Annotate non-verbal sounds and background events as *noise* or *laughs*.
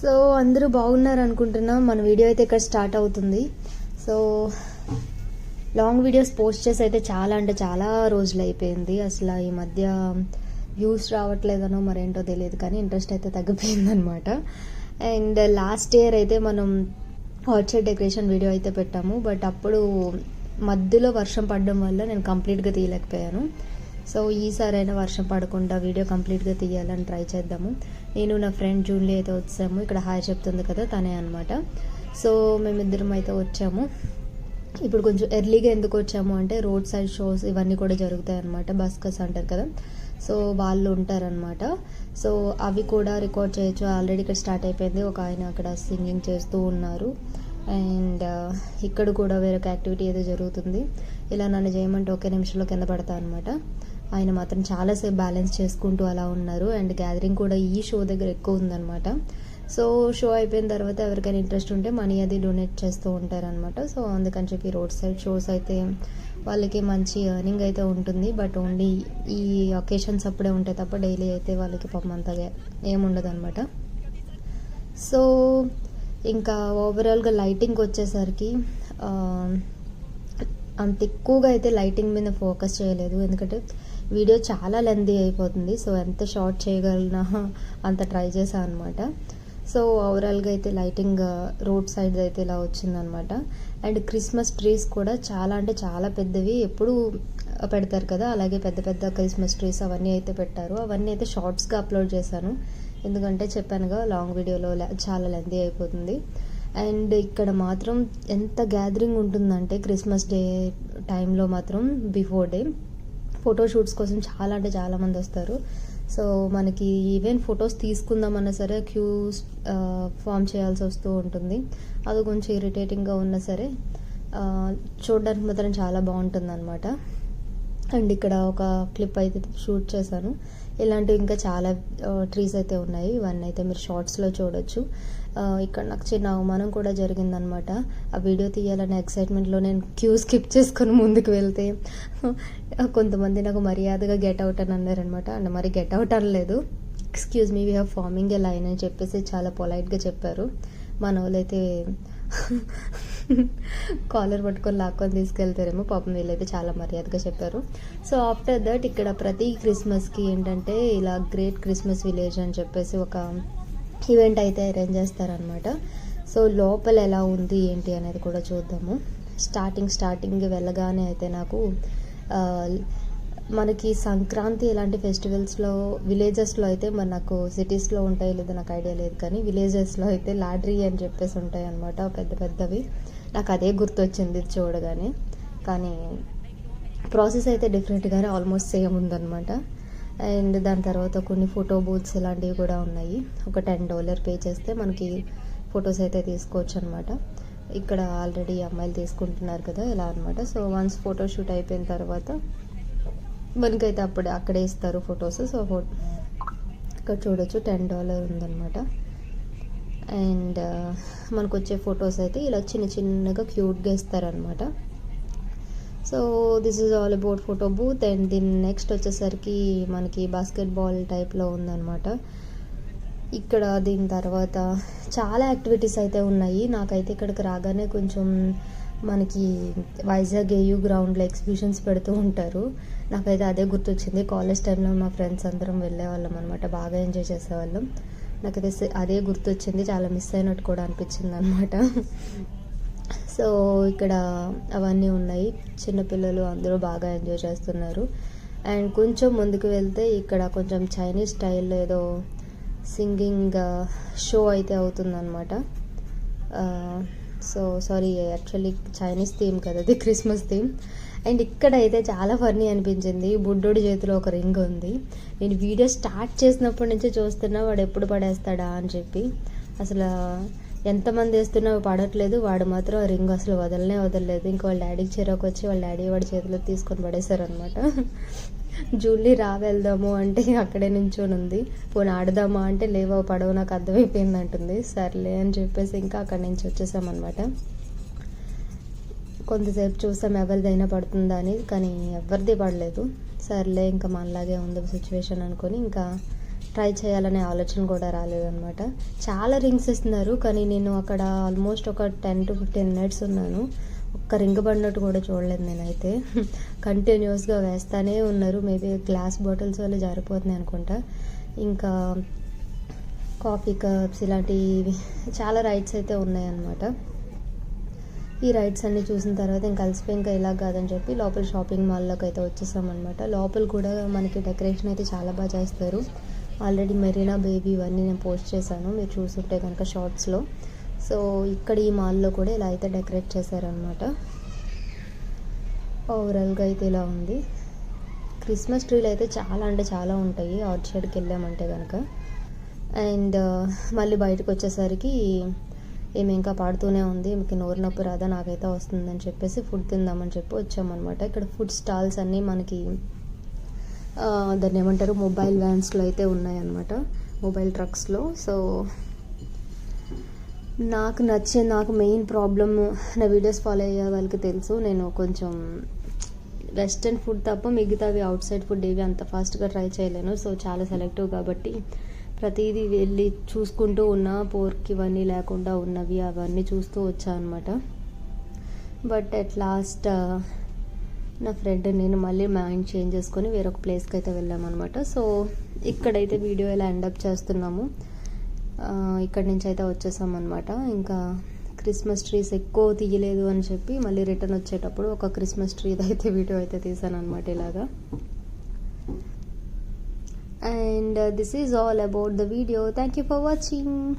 So అందరూ బాగున్నారు అనుకుంటున్నా. మన వీడియో అయితే ఇక్కడ స్టార్ట్ అవుతుంది. సో లాంగ్ వీడియోస్ పోస్ట్ చేసి అయితే చాలా అంటే చాలా రోజులు అయిపోయింది. అసలు ఈ మధ్య వ్యూస్ రావట్లేదనో మరేంటో తెలియదు కానీ ఇంట్రెస్ట్ అయితే తగ్గిపోయింది అనమాట అండ్ లాస్ట్ ఇయర్ అయితే మనం ఆర్చర్డ్ డెకరేషన్ వీడియో అయితే పెట్టాము. బట్ అప్పుడు మధ్యలో వర్షం పడడం వల్ల నేను కంప్లీట్గా తీయలేకపోయాను. సో ఈసారైనా వర్షం పడకుండా వీడియో కంప్లీట్గా తీయాలని ట్రై చేద్దాము. నేను నా ఫ్రెండ్ జూన్లీ అయితే వచ్చాము. ఇక్కడ హాయ్ చెప్తుంది కదా తనే అనమాట సో మేమిద్దరం అయితే వచ్చాము. ఇప్పుడు కొంచెం ఎర్లీగా ఎందుకు వచ్చాము అంటే రోడ్ సైడ్ షోస్ ఇవన్నీ కూడా జరుగుతాయి అనమాట బస్కస్ అంటారు కదా. సో వాళ్ళు ఉంటారనమాట సో అవి కూడా రికార్డ్ చేయొచ్చు. ఆల్రెడీ ఇక్కడ స్టార్ట్ అయిపోయింది. ఒక ఆయన అక్కడ సింగింగ్ చేస్తూ ఉన్నారు. అండ్ ఇక్కడ కూడా వేరొక యాక్టివిటీ ఏదో జరుగుతుంది. ఇలా నన్ను చేయమంటే ఒకే నిమిషంలో కింద పడతా అనమాట ఆయన మాత్రం చాలాసేపు బ్యాలెన్స్ చేసుకుంటూ అలా ఉన్నారు. అండ్ గ్యాదరింగ్ కూడా ఈ షో దగ్గర ఎక్కువ ఉందన్నమాట. సో షో అయిపోయిన తర్వాత ఎవరికైనా ఇంట్రెస్ట్ ఉంటే మనీ అది డొనేట్ చేస్తూ ఉంటారనమాట సో అందుకని చెప్పి రోడ్ సైడ్ షోస్ అయితే వాళ్ళకి మంచి ఎర్నింగ్ అయితే ఉంటుంది. బట్ ఓన్లీ ఈ ఒకేషన్స్ అప్పుడే ఉంటాయి తప్ప డైలీ అయితే వాళ్ళకి పాపం అంతగా ఏముండదు అనమాట సో ఇంకా ఓవరాల్గా లైటింగ్ వచ్చేసరికి అంత ఎక్కువగా అయితే లైటింగ్ మీద ఫోకస్ చేయలేదు. ఎందుకంటే వీడియో చాలా లెందీ అయిపోతుంది. సో ఎంత షార్ట్ చేయగలనా అంత ట్రై చేశాను అనమాట సో ఓవరాల్గా అయితే లైటింగ్ రోడ్ సైడ్ అయితే ఇలా వచ్చిందనమాట అండ్ క్రిస్మస్ ట్రీస్ కూడా చాలా అంటే చాలా పెద్దవి. ఎప్పుడు పెడతారు కదా అలాగే పెద్ద పెద్ద క్రిస్మస్ ట్రీస్ అవన్నీ అయితే పెట్టారు. అవన్నీ అయితే షార్ట్స్గా అప్లోడ్ చేశాను. ఎందుకంటే చెప్పానుగా లాంగ్ వీడియోలో చాలా లెందీ అయిపోతుంది. అండ్ ఇక్కడ మాత్రం ఎంత గ్యాదరింగ్ ఉంటుందంటే క్రిస్మస్ డే టైంలో మాత్రం బిఫోర్ డే. ఫోటోషూట్స్ కోసం చాలా అంటే చాలా మంది వస్తారు. సో మనకి ఈవెన్ ఫొటోస్ తీసుకుందామన్నా సరే క్యూస్ ఫామ్ చేయాల్సి వస్తూ ఉంటుంది. అది కొంచెం ఇరిటేటింగ్గా ఉన్నా సరే చూడడానికి మాత్రం చాలా బాగుంటుంది అనమాట అండ్ ఇక్కడ ఒక క్లిప్ అయితే షూట్ చేశాను. ఇలాంటివి ఇంకా చాలా ట్రీస్ అయితే ఉన్నాయి. ఇవన్నీ అయితే మీరు షార్ట్స్లో చూడొచ్చు. ఇక్కడ నాకు చిన్న అవమానం కూడా జరిగిందనమాట. ఆ వీడియో తీయాలనే ఎక్సైట్మెంట్లో నేను క్యూ స్కిప్ చేసుకొని ముందుకు వెళ్తే కొంతమంది నాకు మర్యాదగా గెట్ అవుట్ అని అన్నారనమాట. అంటే మరి గెట్ అవుట్ అనలేదు. Excuse me we have forming a line అని చెప్పేసి చాలా పొలైట్గా చెప్పారు. మన వాళ్ళైతే కాలర్ పట్టుకొని లాక్కొని తీసుకెళ్తారేమో పాపం వీళ్ళైతే చాలా మర్యాదగా చెప్పారు. సో ఆఫ్టర్ దట్ ఇక్కడ ప్రతి క్రిస్మస్కి ఏంటంటే ఇలా గ్రేట్ క్రిస్మస్ విలేజ్ అని చెప్పేసి ఒక ఈవెంట్ అయితే అరేంజ్ చేస్తారనమాట సో లోపల ఎలా ఉంది ఏంటి అనేది కూడా చూద్దాము. స్టార్టింగ్ స్టార్టింగ్ వెళ్ళగానే అయితే నాకు మనకి సంక్రాంతి ఇలాంటి ఫెస్టివల్స్లో విలేజెస్లో అయితే మనకు సిటీస్లో ఉంటాయి లేదో నాకు ఐడియా లేదు. కానీ విలేజెస్లో అయితే లాడ్రీ అని చెప్పేసి ఉంటాయి అనమాట పెద్ద పెద్దవి. నాకు అదే గుర్తొచ్చింది చూడగానే. కానీ ప్రాసెస్ అయితే డిఫరెంట్గానే ఆల్మోస్ట్ సేమ్ ఉందన్నమాట. అండ్ దాని తర్వాత కొన్ని ఫోటో బూత్స్ ఇలాంటివి కూడా ఉన్నాయి. ఒక టెన్ డాలర్ పే చేస్తే మనకి ఫొటోస్ అయితే తీసుకోవచ్చు అనమాట ఇక్కడ ఆల్రెడీ అమ్మాయిలు తీసుకుంటున్నారు కదా ఇలా అనమాట సో వన్స్ ఫోటో షూట్ అయిపోయిన తర్వాత మనకైతే అప్పుడు అక్కడే ఇస్తారు ఫొటోస్. సో ఇక్కడ చూడొచ్చు టెన్ డాలర్ ఉందన్నమాట. అండ్ మనకు వచ్చే ఫొటోస్ అయితే ఇలా చిన్న చిన్నగా క్యూట్గా ఇస్తారనమాట so this is all about photo booth and దీని నెక్స్ట్ వచ్చేసరికి మనకి బాస్కెట్బాల్ టైప్లో ఉందన్నమాట. ఇక్కడ దీని తర్వాత చాలా యాక్టివిటీస్ అయితే ఉన్నాయి. నాకైతే ఇక్కడికి రాగానే కొంచెం మనకి వైజాగ్ ఏయూ గ్రౌండ్లో ఎగ్జిబిషన్స్ పెడుతూ ఉంటారు. నాకైతే అదే గుర్తొచ్చింది. కాలేజ్ టైంలో మా ఫ్రెండ్స్ అందరం వెళ్ళేవాళ్ళం అనమాట బాగా ఎంజాయ్ చేసేవాళ్ళం. నాకైతే సే- అదే గుర్తొచ్చింది చాలా మిస్ అయినట్టు కూడా అనిపించింది అనమాట సో ఇక్కడ అవన్నీ ఉన్నాయి. చిన్నపిల్లలు అందరూ బాగా ఎంజాయ్ చేస్తున్నారు. అండ్ కొంచెం ముందుకు వెళ్తే ఇక్కడ కొంచెం చైనీస్ స్టైల్లో ఏదో సింగింగ్ షో అయితే అవుతుందన్నమాట. So sorry actually Chinese theme కదా అది క్రిస్మస్ థీమ్. అండ్ ఇక్కడ అయితే చాలా ఫన్నీ అనిపించింది. బుడ్డోడి చేతిలో ఒక రింగ్ ఉంది. నేను వీడియో స్టార్ట్ చేసినప్పటి నుంచి చూస్తున్నా వాడు ఎప్పుడు పడేస్తాడా అని చెప్పి. అసలు ఎంతమంది వేస్తున్నా పడట్లేదు. వాడు మాత్రం ఆ రింగ్ అసలు వదలనే వదలలేదు. ఇంకా వాళ్ళ డాడీకి చిరాకు వచ్చి వాళ్ళ డాడీ వాడి చేతిలో తీసుకొని పడేశారు అనమాట జూలీ రా వెళ్దాము అంటే అక్కడే నించొని ఉంది. పోనీ ఆడదామా అంటే లేవో పడవ నాకు అర్థమైపోయింది అంటుంది సర్లే అని చెప్పేసి ఇంకా అక్కడి నుంచి వచ్చేసామన్నమాట. కొంతసేపు చూసాం ఎవరిదైనా పడుతుందా అని. కానీ ఎవరిది పడలేదు. సర్లే ఇంకా మనలాగే ఉంది సిచ్యువేషన్ అనుకొని ఇంకా ట్రై చేయాలనే ఆలోచన కూడా రాలేదనమాట చాలా రింగ్స్ ఇస్తున్నారు కానీ నేను అక్కడ ఆల్మోస్ట్ ఒక టెన్ టు ఫిఫ్టీన్ మినిట్స్ ఉన్నాను. ఒక్క రింగ్ పడినట్టు కూడా చూడలేదు నేనైతే. *laughs* కంటిన్యూస్గా వేస్తానే ఉన్నారు. మేబీ గ్లాస్ బాటిల్స్ వల్ల జారిపోతున్నాయి అనుకుంటా. ఇంకా కాఫీ కప్స్ ఇలాంటివి చాలా రైట్స్ అయితే ఉన్నాయన్నమాట. ఈ రైడ్స్ అన్ని చూసిన తర్వాత ఇంకా కలిసిపోయి ఇంకా ఇలా కాదని చెప్పి లోపల షాపింగ్ మాల్లోకి అయితే వచ్చేసామన్నమాట. లోపల కూడా మనకి డెకరేషన్ అయితే చాలా బాగా చేస్తారు. ఆల్రెడీ మెరీనా బేబీ ఇవన్నీ నేను పోస్ట్ చేశాను. మీరు చూసుంటే కనుక షార్ట్స్లో. సో ఇక్కడ ఈ మాల్లో కూడా ఇలా అయితే డెకరేట్ చేశారనమాట ఓవరాల్గా అయితే ఇలా ఉంది. క్రిస్మస్ ట్రీలు అయితే చాలా అంటే చాలా ఉంటాయి. అవుట్ సైడ్కి వెళ్ళామంటే కనుక అండ్ మళ్ళీ బయటకు వచ్చేసరికి ఏమి ఇంకా పాడుతూనే ఉంది. మీకు నోరు నొప్పి రాదా? నాకైతే వస్తుందని చెప్పేసి ఫుడ్ తిందామని చెప్పి వచ్చామన్నమాట. ఇక్కడ ఫుడ్ స్టాల్స్ అన్నీ మనకి దాన్ని ఏమంటారు? మొబైల్ వ్యాన్స్లో అయితే ఉన్నాయన్నమాట. మొబైల్ ట్రక్స్లో సో నాకు నచ్చే నాకు మెయిన్ ప్రాబ్లమ్ నా వీడియోస్ ఫాలో అయ్యే వాళ్ళకి తెలుసు. నేను కొంచెం వెస్ట్రన్ ఫుడ్ తప్ప మిగతావి అవుట్ సైడ్ ఫుడ్ ఏవి అంత ఫాస్ట్గా ట్రై చేయలేను. సో చాలా సెలెక్టివ్ కాబట్టి ప్రతిదీ వెళ్ళి చూసుకుంటూ ఉన్నా పోర్క్ ఇవన్నీ లేకుండా ఉన్నవి అవన్నీ చూస్తూ వచ్చా అనమాట బట్ అట్ లాస్ట్ నా ఫ్రెండ్ నేను మళ్ళీ మైండ్ చేంజ్ చేసుకొని వేరొక ప్లేస్కి అయితే వెళ్ళామన్నమాట సో ఇక్కడైతే వీడియో ఇలా ఎండప్ చేస్తున్నాము. ఇక్కడి నుంచి అయితే వచ్చేసాం అనమాట ఇంకా క్రిస్మస్ ట్రీస్ ఎక్కువ తీయలేదు అని చెప్పి మళ్ళీ రిటర్న్ వచ్చేటప్పుడు ఒక క్రిస్మస్ ట్రీ అయితే *laughs* వీడియో అయితే తీసాను అనమాట ఇలాగా. and uh, this is all about the video. Thank you for watching.